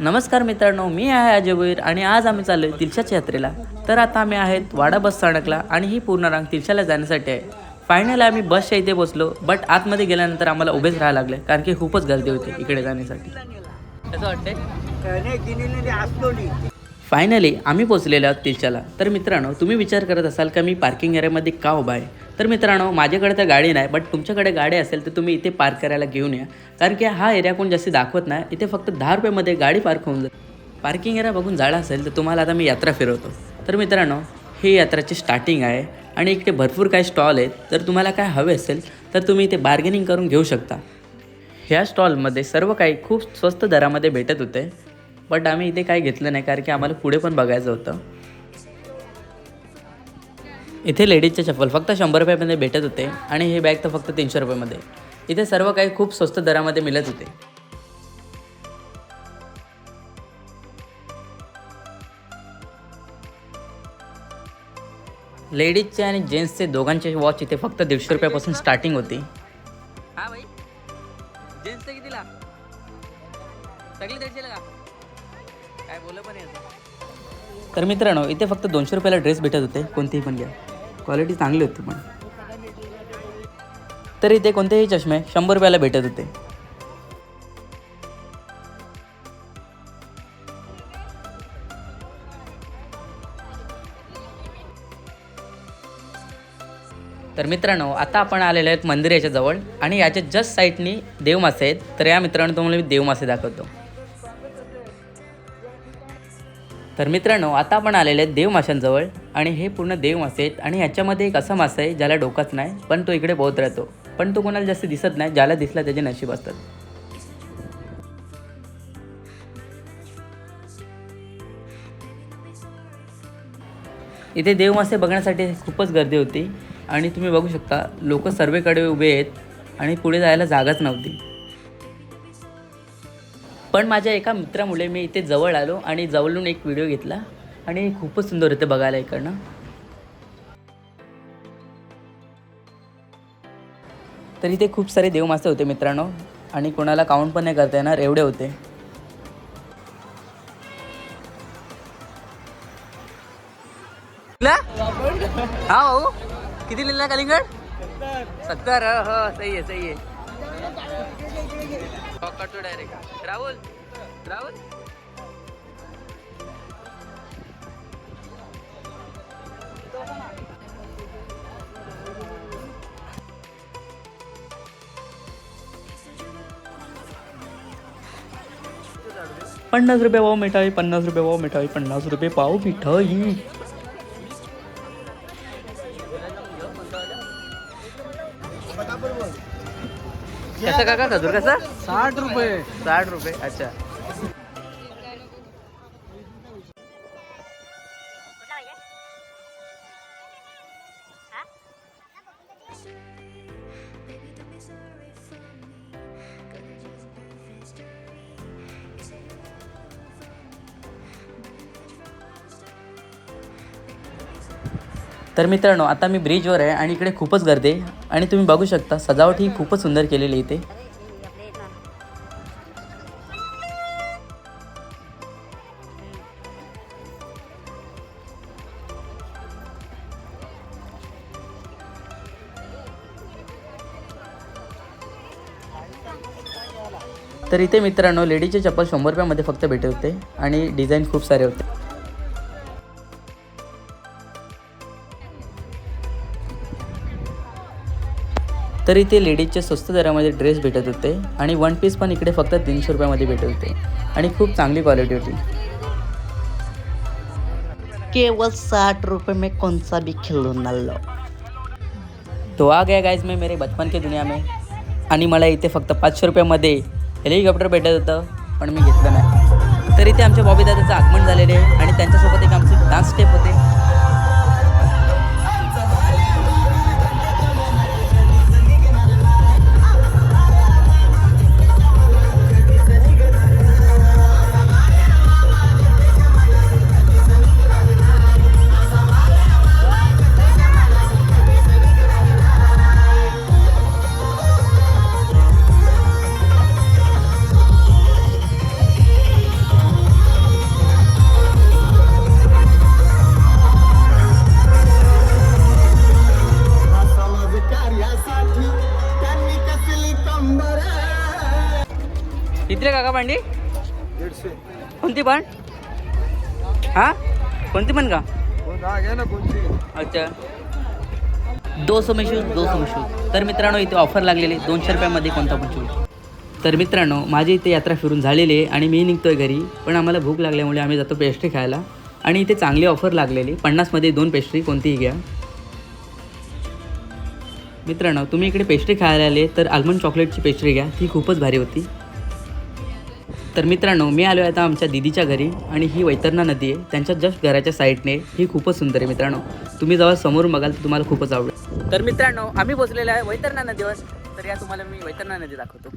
नमस्कार मित्रांनो मी आहे अजय भोईर आणि आज आम्ही चाललो आहे तिलशाच्या यात्रेला. तर आता आम्ही आहेत वाडा बस स्थानकला आणि ही पूर्ण रांग तिलशाला जाण्यासाठी आहे. फायनल आम्ही बसच्या इथे बसलो बट आतमध्ये गेल्यानंतर आम्हाला उभेच राहायला लागले कारण की खूपच गर्दी होती इकडे जाण्यासाठी. कसं वाटतंय? फायनली आम्ही पोचलेलो आहोत तिलशाला. तर मित्रांनो तुम्ही विचार करत असाल का मी पार्किंग एरियामध्ये का उभा आहे? तर मित्रांनो माझ्याकडे तर गाडी नाही बट तुमच्याकडे गाडी असेल तर तुम्ही इथे पार्क करायला घेऊन या. कारण की हा एरिया कोण जास्ती दाखवत नाही. इथे फक्त दहा रुपयामध्ये गाडी पार्क होऊन जाते. पार्किंग एरिया बघून जाळा असेल तर तुम्हाला आता मी यात्रा फिरवतो. तर मित्रांनो ही यात्राची स्टार्टिंग आहे आणि इकडे भरपूर काही स्टॉल आहेत. तर तुम्हाला काय हवे असेल तर तुम्ही इथे बार्गेनिंग करून घेऊ शकता. ह्या स्टॉलमध्ये सर्व काही खूप स्वस्त दरामध्ये भेटत होते. बट आम्ही इथे काही घेतलं नाही कारण की आम्हाला पुढे पण बघायचं होतं. इथे लेडीजचे चप्पल फक्त शंभर रुपयामध्ये भेटत होते आणि हे बॅग तर फक्त तीनशे रुपयामध्ये. इथे सर्व काही खूप स्वस्त दरामध्ये मिळत होते. लेडीजचे आणि जेंट्सचे दोघांचे वॉच इथे फक्त दीडशे रुपयापासून स्टार्टिंग होती. जेंट्सचे कितीला? सगळे दीडशेला का? काय बोल पण तर मित्रांनो इथे फक्त दोनशे रुपयाला ड्रेस भेटत होते. कोणतेही पण घ्या. क्वालिटी चांगली होती पण. तर इथे कोणतेही चष्मे शंभर रुपयाला भेटत होते. तर मित्रांनो आता आपण आलेलो आहेत मंदिर याच्याजवळ आणि याच्या जस्ट साईडनी देवमासे आहेत. तर या मित्रांनो तुम्हाला मी देवमासे दाखवतो. तर मित्रांनो आता आपण आलेले आहेत देवमाशांजवळ आणि हे पूर्ण देवमासे आहेत आणि ह्याच्यामध्ये एक असा मासा आहे ज्याला डोकाच नाही पण तो इकडे बहुत राहतो. पण तो कोणाला जास्त दिसत नाही ज्याला दिसला त्याचे नशीब असतात. इथे देवमासे बघण्यासाठी खूपच गर्दी होती आणि तुम्ही बघू शकता लोक सर्वेकडे उभे आहेत आणि पुढे जायला जागाच नव्हती. पण माझ्या एका मित्रामुळे मी इथे जवळ आलो आणि जवळून एक व्हिडिओ घेतला आणि खूपच सुंदर होते बघायला इकडनं. तर इथे खूप सारे देवमासे होते मित्रांनो आणि कोणाला काउंट पण नाही करता येणार एवढे होते. हा भाऊ? किती लिहिला कलिंगड? सत्तर. हो, हो सही आहे सही आहे. पकडतो डायरेक्ट राहुल राहुल. पन्नास रुपये पाव मिठाई पन्नास रुपये पाव मिठाई पन्नास रुपये पाव मिठाई. कसं काका खजूर कसं साठ रुपये. साठ रुपये अच्छा. तर मित्रांनो आता मी ब्रिजवर आहे आणि इकडे खूपच गर्दी आहे. आणि तुम्ही बघू शकता सजावट ही खूपच सुंदर केलेली इथे. तर इथे मित्रांनो लेडीजचे चप्पल शंभर रुपयामध्ये फक्त भेटत होते आणि डिझाईन खूप सारे होते. तर इथे लेडीजचे स्वस्त दरामध्ये ड्रेस भेटत होते आणि वन पीस पण इकडे फक्त तीनशे रुपयामध्ये भेटत होते. आणि खूप चांगली क्वालिटी होती. केवल साठ रुपए में कौन सा भी खिलौना लो तो आ गया गाइज मैं मेरे बचपन की दुनिया में. आणि मला इथे फक्त पाचशे रुपयामध्ये हेलिकॉप्टर भेटत होतं पण मी घेतलं नाही. तर इथे आमच्या बॉबी दादाचं आगमन झालेले आहे आणि त्यांच्यासोबत एक आमचे डान्स स्टेप होते. का भांडी दीडशे. कोणती पण? हा? कोणती पण का? हा घ्या ना कोणती. अच्छा. दो सौ में शूज दो सौ में शूज तर मित्रांनो इथे ऑफर लागलेली दोनशे रुपयामध्ये कोणता पण शूज तर मित्रांनो माझी इथे यात्रा फिरून झालेली आहे आणि मी निघतोय घरी. पण आम्हाला भूक लागल्यामुळे आम्ही जातो पेस्ट्री खायला. आणि इथे चांगली ऑफर लागलेली पन्नासमध्ये दोन पेस्ट्री कोणतीही घ्या. मित्रांनो तुम्ही इकडे पेस्ट्री खायला आले तर आल्मंड चॉकलेटची पेस्ट्री घ्या. ती खूपच भारी होती. तर मित्रांनो मी आलो आहे आता आमच्या दिदीच्या घरी आणि ही वैतरणा नदी आहे. त्यांच्या जस्ट घराच्या साईडने ही खूपच सुंदर आहे मित्रांनो. तुम्ही जेव्हा समोर बघाल तर तुम्हाला खूपच आवडेल. तर मित्रांनो आम्ही पोचलेलो आहे वैतरणा नदीवर. तर या तुम्हाला मी वैतरणा नदी दाखवतो.